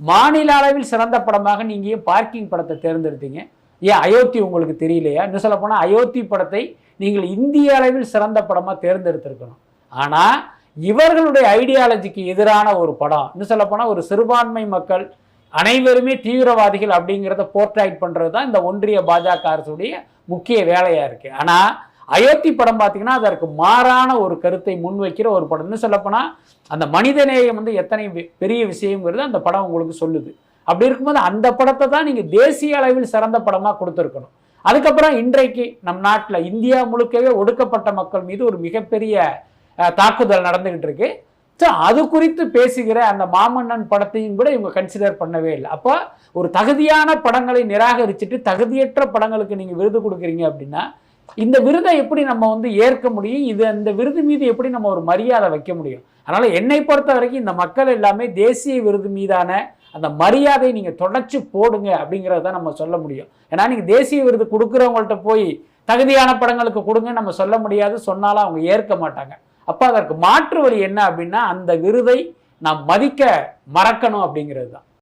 மாநில அளவில் சிறந்த படமாக நீங்கள் ஏன் பார்க்கிங் படத்தை தேர்ந்தெடுத்தீங்க? ஏன் அயோத்தி உங்களுக்கு தெரியலையா? இன்னும் சொல்ல போனால் அயோத்தி படத்தை நீங்கள் இந்திய அளவில் சிறந்த படமாக தேர்ந்தெடுத்திருக்கணும். ஆனால் இவர்களுடைய ஐடியாலஜிக்கு எதிரான ஒரு படம் இன்னும் சொல்ல போனால் ஒரு சிறுபான்மை மக்கள் அனைவருமே தீவிரவாதிகள் அப்படிங்கிறத போர்ட்ரைட் பண்ணுறது தான் இந்த ஒன்றிய பாஜக அரசுடைய முக்கிய வேலையாக இருக்குது ஆனால் அயோத்தி படம் பார்த்தீங்கன்னா அதற்கு மாறான ஒரு கருத்தை முன்வைக்கிற ஒரு படம். இன்னும் சொல்லப்போனால் அந்த மனிதநேயம் வந்து எத்தனை வி- பெரிய விஷயங்கிறது அந்த படம் உங்களுக்கு சொல்லுது. அப்படி இருக்கும்போது அந்த படத்தை தான் நீங்கள் தேசிய அளவில் சிறந்த படமாக கொடுத்துருக்கணும். அதுக்கப்புறம் இன்றைக்கு நம் நாட்டில் இந்தியா முழுக்கவே ஒடுக்கப்பட்ட மக்கள் மீது ஒரு மிகப்பெரிய தாக்குதல் நடந்துகிட்டு இருக்கு. ஸோ அது குறித்து பேசுகிற அந்த மாமன்னன் படத்தையும் கூட இவங்க கன்சிடர் பண்ணவே இல்லை. அப்போ ஒரு தகுதியான படங்களை நிராகரிச்சுட்டு தகுதியற்ற படங்களுக்கு நீங்கள் விருது கொடுக்குறீங்க அப்படின்னா இந்த விருதை எப்படி நம்ம வந்து ஏற்க முடியும்? இது அந்த விருது மீது எப்படி நம்ம ஒரு மரியாதை வைக்க முடியும்? அதனால் என்னை பொறுத்த வரைக்கும் இந்த மக்கள் எல்லாமே தேசிய விருது மீதான அந்த மரியாதையை நீங்கள் தொடச்சி போடுங்க அப்படிங்கிறத நம்ம சொல்ல முடியும். ஏன்னா நீங்கள் தேசிய விருது கொடுக்குறவங்கள்ட்ட போய் தகுதியான படங்களுக்கு கொடுங்க நம்ம சொல்ல முடியாது. சொன்னாலும் அவங்க ஏற்க மாட்டாங்க. அப்போ அதற்கு மாற்று வழி என்ன அப்படின்னா அந்த விருதை நாம் மதிக்க மறக்கணும் அப்படிங்கிறது தான்.